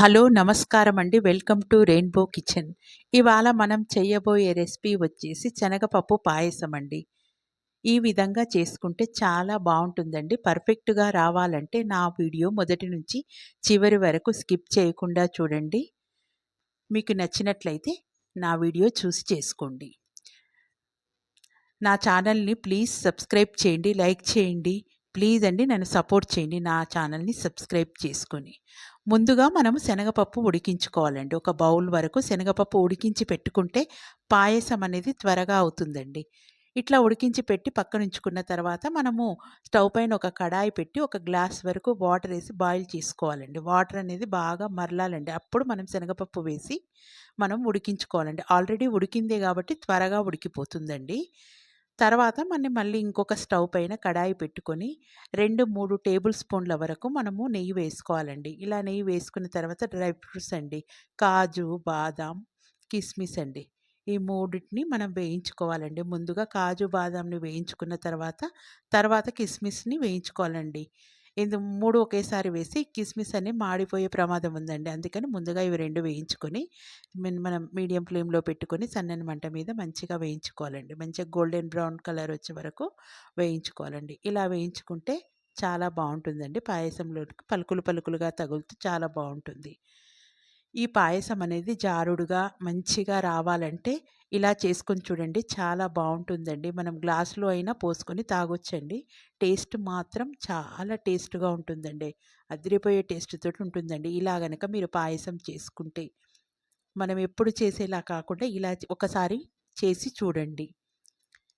Hello నమస్కారం అండి welcome to rainbow kitchen. ఇవాళ మనం చేయబోయే రెసిపీ వచ్చేసి శనగపప్పు పాయసం అండి ఈ విధంగా చేసుకుంటే చాలా బాగుంటుందండి. పర్ఫెక్ట్గా రావాలంటే నా వీడియో మొదటి నుంచి చివరి వరకు స్కిప్ చేయకుండా చూడండి. మీకు నచ్చినట్లయితే నా వీడియో చూసి చేసుకోండి. నా ఛానల్ని ప్లీజ్ సబ్స్క్రైబ్ చేయండి లైక్ చేయండి. ప్లీజ్ అండి నన్ను సపోర్ట్ చేయండి నా ఛానల్ని సబ్స్క్రైబ్ చేసుకొని. ముందుగా మనము శనగపప్పు ఉడికించుకోవాలండి. ఒక బౌల్ వరకు శనగపప్పు ఉడికించి పెట్టుకుంటే పాయసం అనేది త్వరగా అవుతుందండి. ఇట్లా ఉడికించి పెట్టి పక్కన ఉంచుకున్న తర్వాత మనము స్టవ్ పైన ఒక కడాయి పెట్టి ఒక గ్లాస్ వరకు వాటర్ వేసి బాయిల్ చేసుకోవాలండి. వాటర్ అనేది బాగా మరలాలండి. అప్పుడు మనం శనగపప్పు వేసి మనం ఉడికించుకోవాలండి. ఆల్రెడీ ఉడికిందే కాబట్టి త్వరగా ఉడికిపోతుందండి. తర్వాత మనం మళ్ళీ ఇంకొక స్టవ్ పైన కడాయి పెట్టుకొని రెండు మూడు టేబుల్ స్పూన్ల వరకు మనము నెయ్యి వేసుకోవాలండి. ఇలా నెయ్యి వేసుకున్న తర్వాత డ్రై ఫ్రూట్స్ అండి కాజు బాదాం కిస్మిస్ అండి. ఈ మూడింటిని మనం వేయించుకోవాలండి. ముందుగా కాజు బాదాంని వేయించుకున్న తర్వాత తర్వాత కిస్మిస్ని వేయించుకోవాలండి. ఇది మూడు ఒకేసారి వేసి కిస్మిస్ అన్ని మాడిపోయే ప్రమాదం ఉందండి. అందుకని ముందుగా ఇవి రెండు వేయించుకొని మనం మీడియం ఫ్లేమ్లో పెట్టుకొని సన్నని మంట మీద మంచిగా వేయించుకోవాలండి. మంచిగా గోల్డెన్ బ్రౌన్ కలర్ వచ్చే వరకు వేయించుకోవాలండి. ఇలా వేయించుకుంటే చాలా బాగుంటుందండి. పాయసంలో పలుకులు పలుకులుగా తగులుతూ చాలా బాగుంటుంది. ఈ పాయసం అనేది జారుడుగా మంచిగా రావాలంటే ఇలా చేసుకొని చూడండి. చాలా బాగుంటుందండి. మనం గ్లాసులో అయినా పోసుకొని తాగొచ్చండి. టేస్ట్ మాత్రం చాలా టేస్ట్గా ఉంటుందండి. అదిరిపోయే టేస్ట్తో ఉంటుందండి. ఇలా గనక మీరు పాయసం చేసుకుంటే మనం ఎప్పుడు చేసేలా కాకుండా ఇలా ఒకసారి చేసి చూడండి.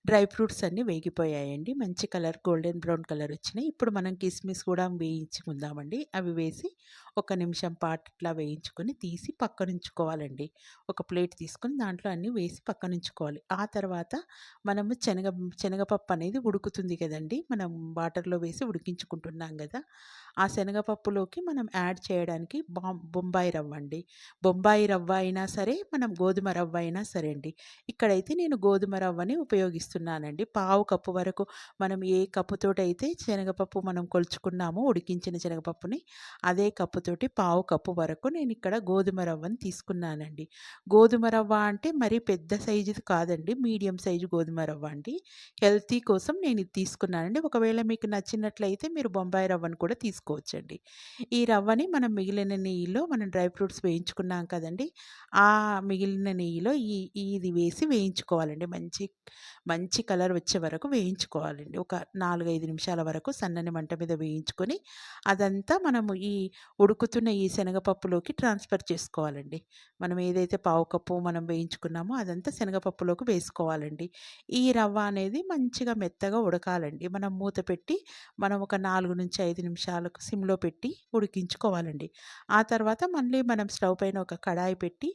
డ్రై ఫ్రూట్స్ అన్నీ వేగిపోయాయండి. మంచి కలర్ గోల్డెన్ బ్రౌన్ కలర్ వచ్చినాయి. ఇప్పుడు మనం కిస్మిస్ కూడా వేయించుకుందామండి. అవి వేసి ఒక నిమిషం పాటు ఇట్లా వేయించుకొని తీసి పక్కనుంచుకోవాలండి. ఒక ప్లేట్ తీసుకొని దాంట్లో అన్నీ వేసి పక్కనుంచుకోవాలి. ఆ తర్వాత మనము శనగ శనగపప్పు అనేది ఉడుకుతుంది కదండి. మనం వాటర్లో వేసి ఉడికించుకుంటున్నాం కదా. ఆ శనగపప్పులోకి మనం యాడ్ చేయడానికి బొంబాయి రవ్వ అండి. బొంబాయి రవ్వ అయినా సరే మనం గోధుమ రవ్వ అయినా సరే అండి. ఇక్కడైతే నేను గోధుమ రవ్వని ఉపయోగిస్తాను ఉపయోగిస్తున్నానండి పావు కప్పు వరకు మనం ఏ కప్పుతోటైతే శనగపప్పు మనం కొలుచుకున్నామో ఉడికించిన శనగపప్పుని అదే కప్పుతోటి పావు కప్పు వరకు నేను ఇక్కడ గోధుమ రవ్వని తీసుకున్నానండి. గోధుమ రవ్వ అంటే మరీ పెద్ద సైజు కాదండి. మీడియం సైజు గోధుమ రవ్వ అండి. హెల్తీ కోసం నేను ఇది తీసుకున్నానండి. ఒకవేళ మీకు నచ్చినట్లయితే మీరు బొంబాయి రవ్వను కూడా తీసుకోవచ్చండి. ఈ రవ్వని మనం మిగిలిన నెయ్యిలో మనం డ్రై ఫ్రూట్స్ వేయించుకున్నాం కదండి ఆ మిగిలిన నెయ్యిలో ఈ ఇది వేసి వేయించుకోవాలండి. మంచి మంచి మంచి కలర్ వచ్చే వరకు వేయించుకోవాలండి. ఒక నాలుగైదు నిమిషాల వరకు సన్నని మంట మీద వేయించుకొని అదంతా మనము ఈ ఉడుకుతున్న ఈ శనగపప్పులోకి ట్రాన్స్ఫర్ చేసుకోవాలండి. మనం ఏదైతే పావు కప్పు మనం వేయించుకున్నామో అదంతా శనగపప్పులోకి వేసుకోవాలండి. ఈ రవ్వ అనేది మంచిగా మెత్తగా ఉడకాలండి. మనం మూత పెట్టి మనం ఒక నాలుగు నుంచి ఐదు నిమిషాలకు సిమ్లో పెట్టి ఉడికించుకోవాలండి. ఆ తర్వాత మళ్ళీ మనం స్టవ్ పైన ఒక కడాయి పెట్టి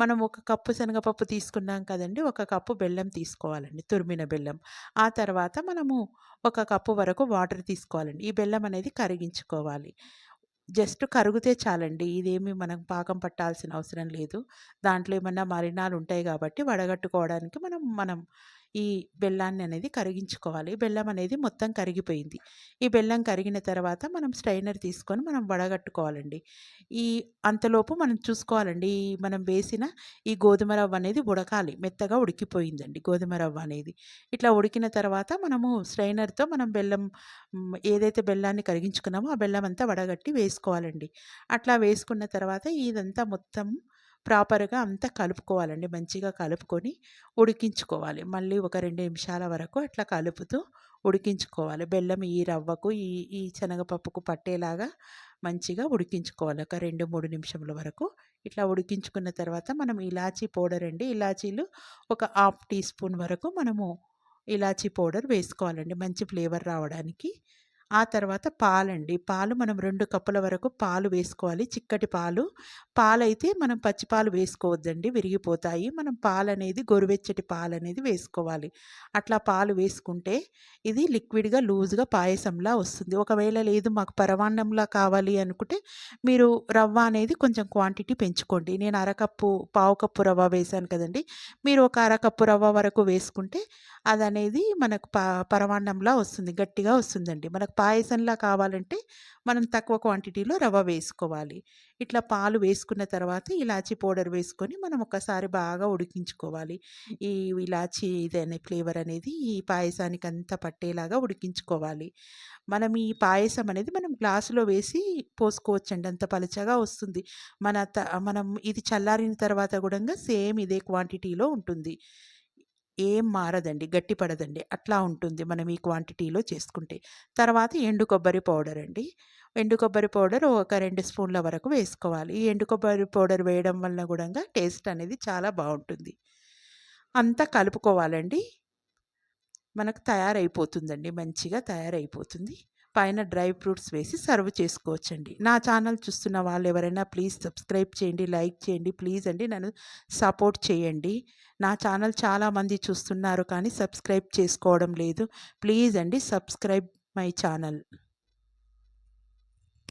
మనం ఒక కప్పు శనగపప్పు తీసుకున్నాం కదండి ఒక కప్పు బెల్లం తీసుకోవాలండి తురిమిన బెల్లం. ఆ తర్వాత మనము ఒక కప్పు వరకు వాటర్ తీసుకోవాలండి. ఈ బెల్లం అనేది కరిగించుకోవాలి. జస్ట్ కరిగితే చాలండి ఇదేమి మనం పాకం పట్టాల్సిన అవసరం లేదు. దాంట్లో ఏమన్నా మరినాలు ఉంటాయి కాబట్టి వడగట్టుకోవడానికి మనం మనం ఈ బెల్లాన్ని అనేది కరిగించుకోవాలి. బెల్లం అనేది మొత్తం కరిగిపోయింది. ఈ బెల్లం కరిగిన తర్వాత మనం స్ట్రైనర్ తీసుకొని మనం వడగట్టుకోవాలండి. ఈ అంతలోపు మనం చూసుకోవాలండి మనం వేసిన ఈ గోధుమ రవ్వ అనేది ఉడకాలి. మెత్తగా ఉడికిపోయిందండి గోధుమ రవ్వ అనేది. ఇట్లా ఉడికిన తర్వాత మనము స్ట్రైనర్తో మనం బెల్లం ఏదైతే బెల్లాన్ని కరిగించుకున్నామో ఆ బెల్లం అంతా వడగట్టి వేసుకోవాలండి. అట్లా వేసుకున్న తర్వాత ఇదంతా మొత్తం ప్రాపర్గా అంతా కలుపుకోవాలండి. మంచిగా కలుపుకొని ఉడికించుకోవాలి. మళ్ళీ ఒక రెండు నిమిషాల వరకు అట్లా కలుపుతూ ఉడికించుకోవాలి. బెల్లం ఈ రవ్వకు ఈ ఈ శనగపప్పుకు పట్టేలాగా మంచిగా ఉడికించుకోవాలి. ఒక రెండు మూడు నిమిషముల వరకు ఇట్లా ఉడికించుకున్న తర్వాత మనం ఇలాచీ పౌడర్ అండి. ఇలాచీలు ఒక హాఫ్ టీ స్పూన్ వరకు మనము ఇలాచీ పౌడర్ వేసుకోవాలండి. మంచి ఫ్లేవర్ రావడానికి. ఆ తర్వాత పాలండి. పాలు మనం రెండు కప్పుల వరకు పాలు వేసుకోవాలి. చిక్కటి పాలు. పాలైతే మనం పచ్చిపాలు వేసుకోవద్దండి విరిగిపోతాయి. మనం పాలు అనేది గొరువెచ్చటి పాలు అనేది వేసుకోవాలి. అట్లా పాలు వేసుకుంటే ఇది లిక్విడ్గా లూజ్గా పాయసంలా వస్తుంది. ఒకవేళ లేదు మాకు పరవాన్నంలా కావాలి అనుకుంటే మీరు రవ్వ అనేది కొంచెం క్వాంటిటీ పెంచుకోండి. నేను అరకప్పు పావు కప్పు రవ్వ వేశాను కదండి. మీరు ఒక అరకప్పు రవ్వ వరకు వేసుకుంటే అది అనేది మనకు ప పరమాన్నంలా వస్తుంది. గట్టిగా వస్తుందండి. మనకు పాయసంలా కావాలంటే మనం తక్కువ క్వాంటిటీలో రవ్వ వేసుకోవాలి. ఇట్లా పాలు వేసుకున్న తర్వాత ఇలాచీ పౌడర్ వేసుకొని మనం ఒకసారి బాగా ఉడికించుకోవాలి. ఈ ఇలాచీ ఇదనే ఫ్లేవర్ అనేది ఈ పాయసానికంతా పట్టేలాగా ఉడికించుకోవాలి. మనం ఈ పాయసం అనేది మనం గ్లాసులో వేసి పోసుకోవచ్చండి. అంత పలచగా వస్తుంది. మన త మనం ఇది చల్లారిన తర్వాత కూడా సేమ్ ఇదే క్వాంటిటీలో ఉంటుంది. ఏం మారదండి. గట్టి పడదండి. అట్లా ఉంటుంది మనం ఈ క్వాంటిటీలో చేసుకుంటే. తర్వాత ఎండు కొబ్బరి పౌడర్ అండి. ఎండు కొబ్బరి పౌడర్ ఒక రెండు స్పూన్ల వరకు వేసుకోవాలి. ఈ ఎండు కొబ్బరి పౌడర్ వేయడం వలన కూడా టేస్ట్ అనేది చాలా బాగుంటుంది అంతా కలుపుకోవాలండి. మనకు తయారైపోతుందండి. మంచిగా తయారైపోతుంది. పైన డ్రై ఫ్రూట్స్ వేసి సర్వ్ చేసుకోవచ్చండి. నా ఛానల్ చూస్తున్న వాళ్ళు ఎవరైనా ప్లీజ్ సబ్స్క్రైబ్ చేయండి. లైక్ చేయండి. ప్లీజ్ అండి నన్ను సపోర్ట్ చేయండి. నా ఛానల్ చాలామంది చూస్తున్నారు కానీ సబ్స్క్రైబ్ చేసుకోవడం లేదు. ప్లీజ్ అండి సబ్స్క్రైబ్ మై ఛానల్.